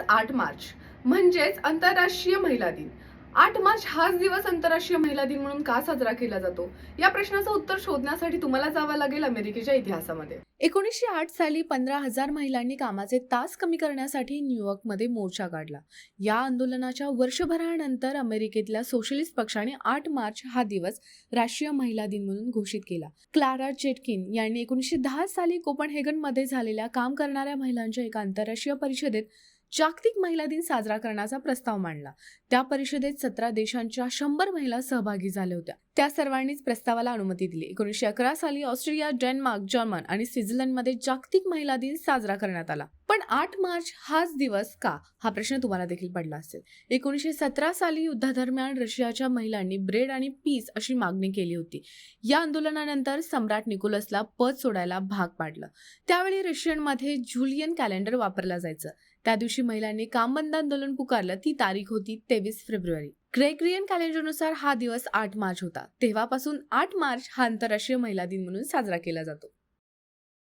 आज आठ मार्च. म्हणजेच आंतरराष्ट्रीय महिला दिन. आठ मार्च हाच दिवस आंतरराष्ट्रीय महिला दिन म्हणून का साजरा केला जातो? या प्रश्नाचं उत्तर शोधण्यासाठी तुम्हाला जावं लागेल अमेरिकेच्या इतिहासामध्ये. एकोणीसशे आठ साली पंधरा हजार महिलांनी कामाचे तास कमी करण्यासाठी न्यूयॉर्कमध्ये मोर्चा काढला. या आंदोलनाच्या वर्षभरानंतर अमेरिकेतल्या सोशलिस्ट पक्षाने आठ मार्च हा दिवस राष्ट्रीय महिला दिन म्हणून घोषित केला. क्लारा चेटकिन यांनी एकोणीसशे दहा साली कोपनहेगनमध्ये झालेल्या काम करणाऱ्या महिलांच्या एका आंतरराष्ट्रीय परिषदेत जागतिक महिला दिन साजरा करण्याचा प्रस्ताव मांडला. त्या परिषदेत सतरा देशांच्या शंभर महिला सहभागी झाल्या होत्या. त्या सर्वांनीच प्रस्तावाला अनुमती दिली. एकोणीसशे अकरा साली ऑस्ट्रेलिया डेन्मार्क जर्मन आणि स्वित्झर्लंडमध्ये जागतिक महिला दिन साजरा करण्यात आला. पण आठ मार्च हाच दिवस का? हा प्रश्न तुम्हाला देखील पडला असेल. एकोणीसशे सतरा साली युद्धादरम्यान रशियाच्या महिलांनी ब्रेड आणि पीस अशी मागणी केली होती. या आंदोलनानंतर सम्राट निकोलसला पद सोडायला भाग पाडलं. त्यावेळी रशियनमध्ये जुलियन कॅलेंडर वापरला जायचं. त्या दिवशी महिलांनी कामबंद आंदोलन पुकारलं. ती तारीख होती तेवीस फेब्रुवारी. ग्रेगरियन कॅलेंडरनुसार हा दिवस आठ मार्च होता. तेव्हापासून आठ मार्च हा आंतरराष्ट्रीय महिला दिन म्हणून साजरा केला जातो.